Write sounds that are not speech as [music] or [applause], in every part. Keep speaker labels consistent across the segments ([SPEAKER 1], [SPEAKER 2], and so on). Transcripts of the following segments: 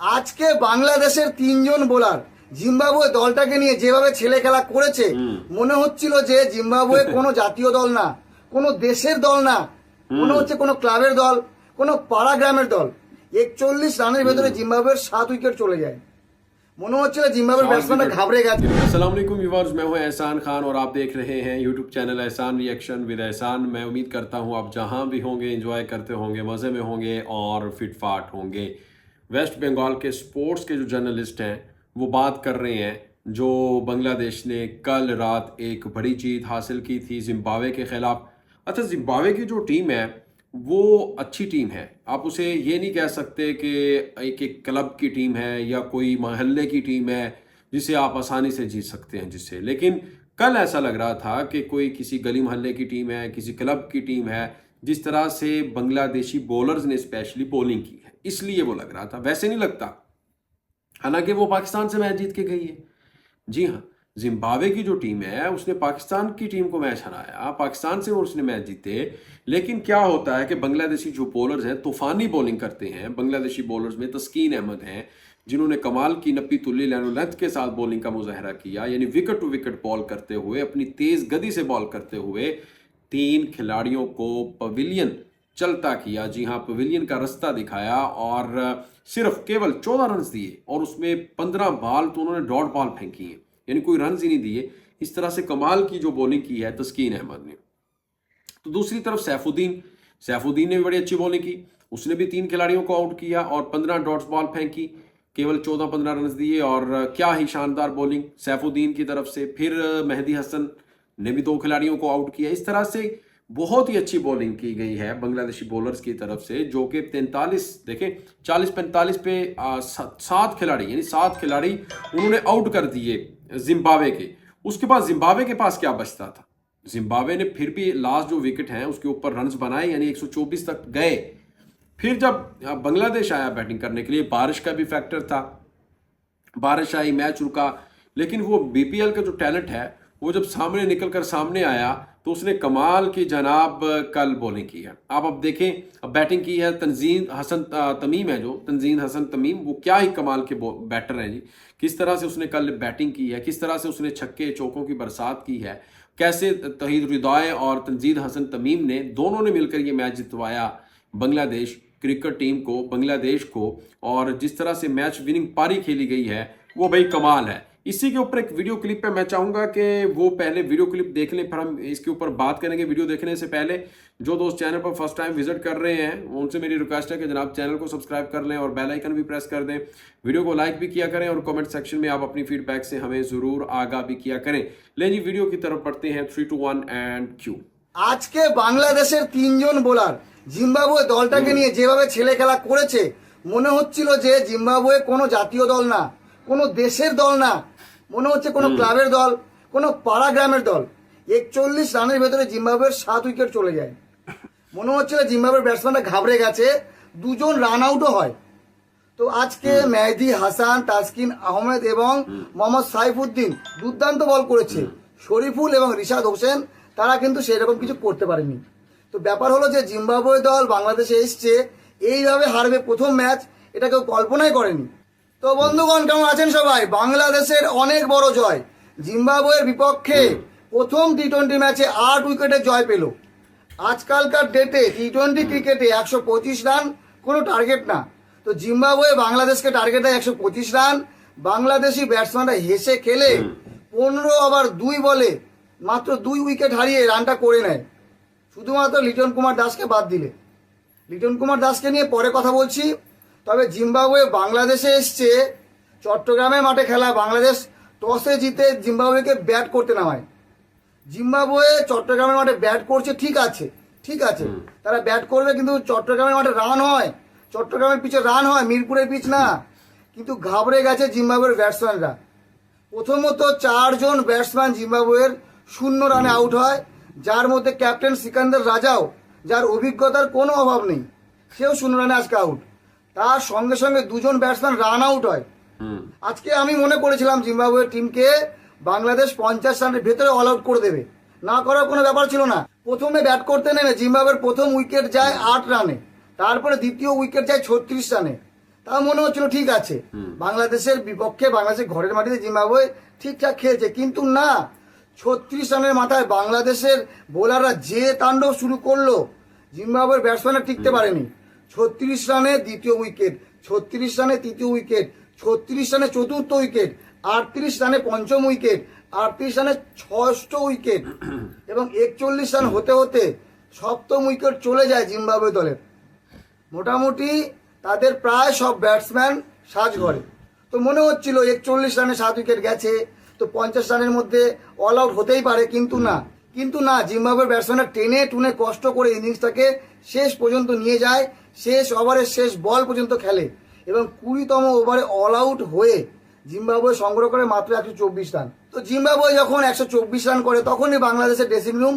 [SPEAKER 1] آج کے তিনজন বোলার জিম্বাবুয়ে দলটাকে নিয়ে যেভাবে ছেলে খেলা করেছে মনে হচ্ছিল যে জিম্বাবুয়ে কোনো [laughs] জাতীয় দল না কোনো দেশের দল না
[SPEAKER 2] কোনো হচ্ছে
[SPEAKER 1] কোনো ক্লাবের দল কোনো পাড়া গ্রামের দল। একচল্লিশ রানের ভেতরে জিম্বাবুয়ের সাত উইকেট চলে যায়। گا
[SPEAKER 2] السلام علیکم ویورز میں ہوں احسان خان اور آپ دیکھ رہے ہیں YouTube channel Ehsan reaction with Ehsan میں امید کرتا ہوں آپ جہاں بھی ہوں گے انجوائے کرتے ہوں گے مزے میں ہوں گے اور فٹ فاٹ ہوں گے ویسٹ بنگال کے سپورٹس کے جو جرنلسٹ ہیں، وہ بات کر رہے ہیں، جو بنگلہ دیش نے کل رات ایک بڑی جیت حاصل کی تھی زمباوے کے خلاف۔ اچھا زمباوے کی جو ٹیم ہے، وہ اچھی ٹیم ہے۔ آپ اسے یہ نہیں کہہ سکتے کہ ایک ایک کلب کی ٹیم ہے یا کوئی محلے کی ٹیم ہے جسے آپ آسانی سے جیت سکتے ہیں جس سے۔ لیکن کل ایسا لگ رہا تھا کہ کوئی کسی گلی محلے کی ٹیم ہے، کسی کلب کی ٹیم ہے، جس طرح سے بنگلہ دیشی بولرز نے اسپیشلی بولنگ کی ہے۔ اس لیے وہ لگ رہا تھا۔ ویسے نہیں لگتا۔ حالانکہ وہ پاکستان سے میچ جیت کے گئی ہے۔ جی ہاں زمبابوے کی جو ٹیم ہے، اس نے پاکستان کی ٹیم کو میچ ہرایا۔ پاکستان سے وہ اس نے میچ جیتے۔ لیکن کیا ہوتا ہے کہ بنگلہ دیشی جو بولرز ہیں، طوفانی بولنگ کرتے ہیں۔ بنگلہ دیشی بولرز میں تسکین احمد ہیں، جنہوں نے کمال کی نپی تلی، لینو و لینتھ کے ساتھ بولنگ کا مظاہرہ کیا۔ یعنی وکٹ ٹو وکٹ بال کرتے ہوئے، اپنی تیز گدی سے بال کرتے ہوئے تین کھلاڑیوں کو پویلین چلتا کیا۔ جی ہاں پویلین کا رستہ دکھایا اور صرف کیول چودہ رنز دیے اور اس میں پندرہ بال تو انہوں نے ڈاٹ بال پھینکی ہیں۔ یعنی کوئی رنز ہی نہیں دیے۔ اس طرح سے کمال کی جو بولنگ کی ہے، تسکین احمد نے۔ تو دوسری طرف سیف الدین۔ سیف الدین نے بھی بڑی اچھی بولنگ کی۔ اس نے بھی تین کھلاڑیوں کو آؤٹ کیا اور پندرہ ڈاٹس بال پھینکی۔ کیول چودہ پندرہ رنز دیے اور کیا ہی شاندار بولنگ سیف الدین کی طرف سے پھر مہدی حسن نے بھی دو کھلاڑیوں کو آؤٹ کیا۔ اس طرح سے بہت ہی اچھی بولنگ کی گئی ہے بنگلہ دیشی بولرز کی طرف سے، جو کہ تینتالیس، دیکھیں، چالیس پینتالیس پہ سات کھلاڑی یعنی سات کھلاڑی انہوں نے آؤٹ کر دیے زمبابوے کے۔ اس کے بعد زمبابوے کے پاس کیا بچتا تھا؟ زمبابوے نے پھر بھی لاسٹ جو وکٹ ہیں، اس کے اوپر رنز بنائے یعنی ایک سو چوبیس تک گئے۔ پھر جب بنگلہ دیش آیا بیٹنگ کرنے کے لیے، بارش کا بھی فیکٹر تھا۔ بارش آئی، میچ رکا، لیکن وہ بی پی ایل کا جو ٹیلنٹ ہے وہ جب سامنے نکل کر سامنے آیا تو اس نے کمال کی جناب کل بولنگ کی ہے۔ آپ اب دیکھیں، اب بیٹنگ کی ہے تنظیم حسن تمیم ہے جو۔ تنظیم حسن، تمیم، وہ کیا ہی کمال کے بیٹر ہیں جی۔ کس طرح سے اس نے کل بیٹنگ کی ہے، کس طرح سے اس نے چھکے، چوکوں کی برسات کی ہے۔ کیسے تحید ردائے اور تنظیم حسن، تمیم نے دونوں نے مل کر یہ میچ جتوایا۔ بنگلہ دیش کرکٹ ٹیم کو، بنگلہ دیش کو۔ اور جس طرح سے میچ وننگ پاری کھیلی گئی ہے، وہ بھائی کمال ہے۔ اسی کے اوپر ایک ویڈیو کلپ پہ میں چاہوں گا کہ وہ پہلے ویڈیو کلپ دیکھ لیں، پھر ہم اس کے اوپر بات کریں گے ویڈیو دیکھنے سے پہلے۔ جو دوست چینل پر فرسٹ ٹائم وزٹ کر رہے ہیں، ان سے میری ریکویسٹ ہے کہ جناب چینل کو سبسکرائب کر لیں اور بیل آئیکن بھی پریس کر دیں۔ ویڈیو کو لائک بھی کیا کریں اور کومنٹ سیکشن میں آپ اپنی فیڈ بیک سے ہمیں ضرور آگاہ بھی کیا کریں۔ لیں جی ویڈیو کی طرف پڑھتے ہیں۔ تھری ٹو ون اینڈ کیو
[SPEAKER 1] آج کے بنگلہ دیشر تین جن بولار জিম্বাবুয়ে দলটাকে নিয়ে যেভাবে ছেলে খেলা করেছে، মনে হচ্ছিল যে জিম্বাবুয়ে কোনো জাতীয় দল না، কোনো দেশের দল না। মনে হচ্ছে কোনো ক্লাবের দল কোনো পাড়া গ্রামের দল। একচল্লিশ রানের ভেতরে জিম্বাবুয়ের সাত উইকেট চলে যায়। মনে হচ্ছিল জিম্বাবুয়ের ব্যাটসম্যানরা ঘাবড়ে গেছে দুজন রান আউটও হয়। তো আজকে মেহেদি হাসান তাসকিন আহমেদ এবং মোহাম্মদ সাইফুদ্দিন দুর্দান্ত বল করেছে। শরীফুল এবং রিশাদ হোসেন তারা কিন্তু সেরকম কিছু করতে পারেনি। তো ব্যাপার হলো যে জিম্বাবুয়ে দল বাংলাদেশে এসছে এইভাবে হারবে প্রথম ম্যাচ এটা কেউ কল্পনাই করেনি। তো বন্ধুগণ কেমন আছেন সবাই? বাংলাদেশের অনেক বড় জয়। জিম্বাবুয়ের বিপক্ষে প্রথম টি টোয়েন্টি ম্যাচে আট উইকেটে জয় পেল। আজকালকার ডেটে টি টোয়েন্টি ক্রিকেটে একশো পঁচিশ রান কোনো টার্গেট না। তো জিম্বাবুয়ে বাংলাদেশকে টার্গেট দেয় একশো পঁচিশ রান। বাংলাদেশি ব্যাটসম্যানরা হেসে খেলে পনেরো ওভার দুই বলে মাত্র দুই উইকেট হারিয়ে রানটা করে নেয়। শুধুমাত্র লিটন কুমার দাসকে বাদ দিলে। লিটন কুমার দাসকে নিয়ে পরে কথা বলছি। তবে জিম্বাবুয়ে বাংলাদেশে এসছে চট্টগ্রামের মাঠে খেলা বাংলাদেশ টসে জিতে জিম্বাবুয়েকে ব্যাট করতে নামায়। জিম্বাবুয়ে চট্টগ্রামের মাঠে ব্যাট করছে ঠিক আছে ঠিক আছে তারা ব্যাট করবে কিন্তু চট্টগ্রামের মাঠে রান হয় চট্টগ্রামের পিচে রান হয় মিরপুরের পিচ না কিন্তু ঘাবড়ে গেছে জিম্বাবুয়ের ব্যাটসম্যানরা প্রথমত চারজন ব্যাটসম্যান জিম্বাবুয়ের শূন্য রানে আউট হয় যার মধ্যে ক্যাপ্টেন সিকান্দার রাজাও যার অভিজ্ঞতার কোনো অভাব নেই সেও শূন্য রানে আজকে আউট তার সঙ্গে সঙ্গে দুজন ব্যাটসম্যান রান আউট হয়। আজকে আমি মনে করেছিলাম জিম্বাবুয়ের টিমকে বাংলাদেশ পঞ্চাশ রানের ভেতরে অল আউট করে দেবে। না করার কোনো ব্যাপার ছিল না। প্রথমে ব্যাট করতে নেমে জিম্বাবুয়ের প্রথম উইকেট যায় আট রানে তারপরে দ্বিতীয় উইকেট যায় ছত্রিশ রানে। তা মনে হচ্ছিল ঠিক আছে। বাংলাদেশের বিপক্ষে বাংলাদেশের ঘরের মাটিতে জিম্বাবুয়ে ঠিকঠাক খেলছে। কিন্তু না ছত্রিশ রানের মাথায় বাংলাদেশের বোলাররা যে তাণ্ডব শুরু করল জিম্বাবুয়ের ব্যাটসম্যানরা টিকতে পারেনি। ছত্রিশ রানে দ্বিতীয় উইকেট ছত্রিশ রানে তৃতীয় উইকেট ছত্রিশ রানে চতুর্থ উইকেট আটত্রিশ রানে পঞ্চম উইকেট আটত্রিশ রানে ষষ্ঠ উইকেট [clears throat] এবং একচল্লিশ রান হতে হতে সপ্তম উইকেট চলে যায় জিম্বাবুয়ে দলের। মোটামুটি তাদের প্রায় সব ব্যাটসম্যান সাজ ঘরে তো মনে হচ্ছিল একচল্লিশ রানে সাত উইকেট গেছে তো পঞ্চাশ রানের মধ্যে অল আউট হতেই পারে কিন্তু না। কিন্তু না, জিম্বাবুয়ের ব্যাটসম্যানরা টেনে টুনে কষ্ট করে ইনিংসটাকে শেষ পর্যন্ত নিয়ে যায়, শেষ ওভারের শেষ বল পর্যন্ত খেলে। এবং কুড়িতম ওভারে অল আউট হয়ে জিম্বাবুয়ে সংগ্রহ করে মাত্র একশো চব্বিশ রান। তো জিম্বাবুয়ে যখন একশো চব্বিশ রান করে, তখনই বাংলাদেশের ড্রেসিং রুম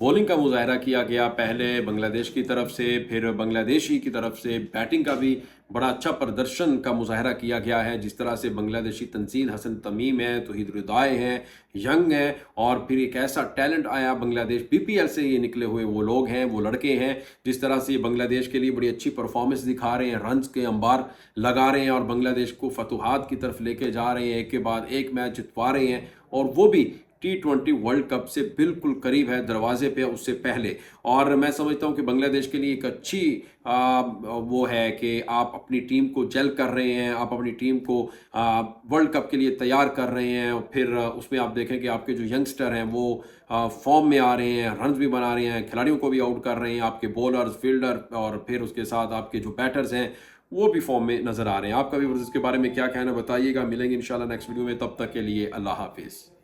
[SPEAKER 2] بولنگ کا مظاہرہ کیا گیا پہلے بنگلہ دیش کی طرف سے، پھر بنگلہ دیشی کی طرف سے بیٹنگ کا بھی بڑا اچھا پردرشن کا مظاہرہ کیا گیا ہے۔ جس طرح سے بنگلہ دیشی تنسید حسن تمیم ہے توحید ردائے ہیں، ینگ ہیں اور پھر ایک ایسا ٹیلنٹ آیا بنگلہ دیش بی پی ایل سے یہ نکلے ہوئے وہ لوگ ہیں، وہ لڑکے ہیں۔ جس طرح سے یہ بنگلہ دیش کے لیے بڑی اچھی پرفارمنس دکھا رہے ہیں، رنز کے انبار لگا رہے ہیں اور بنگلہ دیش کو فتوحات کی طرف لے کے جا رہے ہیں۔ ایک کے بعد ایک میچ جتوا رہے ہیں اور وہ بھی ٹی ٹوینٹی ورلڈ کپ سے بالکل قریب ہے دروازے پہ اس سے پہلے۔ اور میں سمجھتا ہوں کہ بنگلہ دیش کے لیے ایک اچھی وہ ہے کہ آپ اپنی ٹیم کو جل کر رہے ہیں، آپ اپنی ٹیم کو ورلڈ کپ کے لیے تیار کر رہے ہیں۔ پھر اس میں آپ دیکھیں کہ آپ کے جو ینگسٹر ہیں، وہ فارم میں آ رہے ہیں رنز بھی بنا رہے ہیں، کھلاڑیوں کو بھی آؤٹ کر رہے ہیں۔ آپ کے بولرز فیلڈر اور پھر اس کے ساتھ آپ کے جو بیٹرز ہیں، وہ بھی فارم میں نظر آ رہے ہیں۔ آپ کا بھی اس کے بارے میں کیا کہنا بتائیے گا؟ ملیں گے انشاءاللہ نیکسٹ ویڈیو میں۔ تب تک کے لیے اللہ حافظ۔